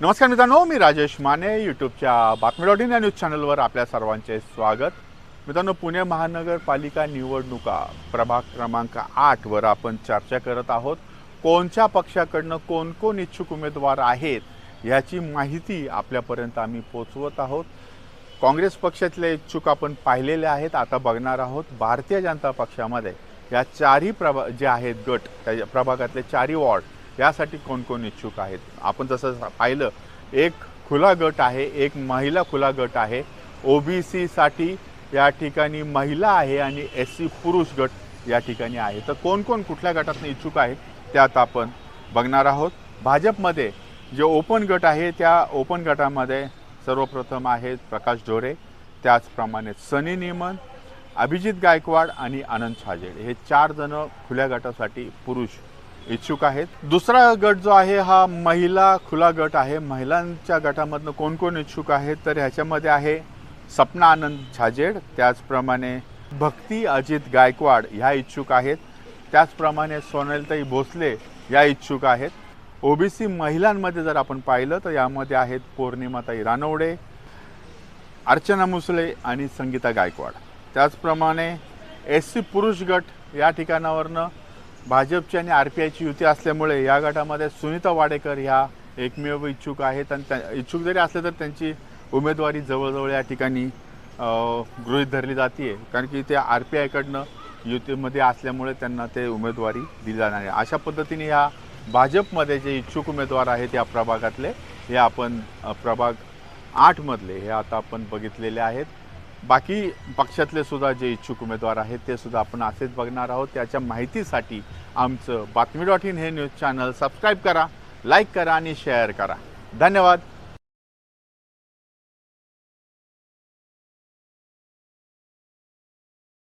नमस्कार मित्रांनो मी राजेश माने यूट्यूबच्या बातमी डॉट इन या न्यूज चॅनलवर आपल्या सर्वांचे स्वागत. मित्रांनो पुणे महानगरपालिका निवडणुका प्रभाग क्रमांक आठवर आपण चर्चा करत आहोत. कोणत्या पक्षाकडनं कोण कोण इच्छुक उमेदवार आहेत ह्याची माहिती आपल्यापर्यंत आम्ही पोचवत आहोत. काँग्रेस पक्षातले इच्छुक आपण पाहिलेले आहेत आता बघणार आहोत. भारतीय जनता पक्षामध्ये या चारही प्रभा जे आहेत गट त्या प्रभागातले चारही वॉर्ड यासाठी कोण कोण इच्छुक आहेत? आपण जसं पाहिलं एक खुला गट आहे एक महिला खुला गट आहे. ओ बी सीसाठी या ठिकाणी महिला आहे आणि एस सी पुरुष गट या ठिकाणी आहे. तर कोण कोण कुठल्या गटातून इच्छुक आहे त्यात आपण बघणार आहोत. भाजपमध्ये जे ओपन गट आहे त्या ओपन गटामध्ये सर्वप्रथम आहेत प्रकाश ढोरे त्याचप्रमाणे सनी निमन अभिजित गायकवाड आणि आनंद छाजेड. हे चार जण खुल्या गटासाठी पुरुष इच्छुक आहेत. दुसरा गट जो आहे हा महिला खुला गट आहे. महिलांच्या गटामधनं कोण कोण इच्छुक आहेत? तर ह्याच्यामध्ये आहे सपना आनंद छाजेड त्याचप्रमाणे भक्ती अजित गायकवाड ह्या इच्छुक आहेत. त्याचप्रमाणे सोनलताई भोसले या इच्छुक आहेत. ओबीसी महिलांमध्ये जर आपण पाहिलं तर यामध्ये आहेत पौर्णिमाताई रानवडे अर्चना मुसळे आणि संगीता गायकवाड. त्याचप्रमाणे एस सी पुरुष गट या ठिकाणावरनं भाजपची आणि आर पी आयची युती असल्यामुळे या गटामध्ये सुनीता वाडेकर ह्या एकमेव इच्छुक आहेत आणि त्या इच्छुक जरी असले तर त्यांची उमेदवारी जवळजवळ या ठिकाणी गृहीत धरली जाते कारण की ते आर पी आयकडनं युतीमध्ये असल्यामुळे त्यांना ते उमेदवारी दिली जाणार आहे. अशा पद्धतीने ह्या भाजपमध्ये जे इच्छुक उमेदवार आहेत या प्रभागातले हे आपण प्रभाग आठमधले हे आता आपण बघितलेले आहेत. बाकी पक्षातले सुद्धा जे इच्छुक उमेदवार आहेत ते सुद्धा आपण असेच बघणार आहोत. त्याच्या माहितीसाठी आमचं बातमी डॉट इन हे न्यूज चॅनल सबस्क्राईब करा लाईक करा आणि शेअर करा. धन्यवाद.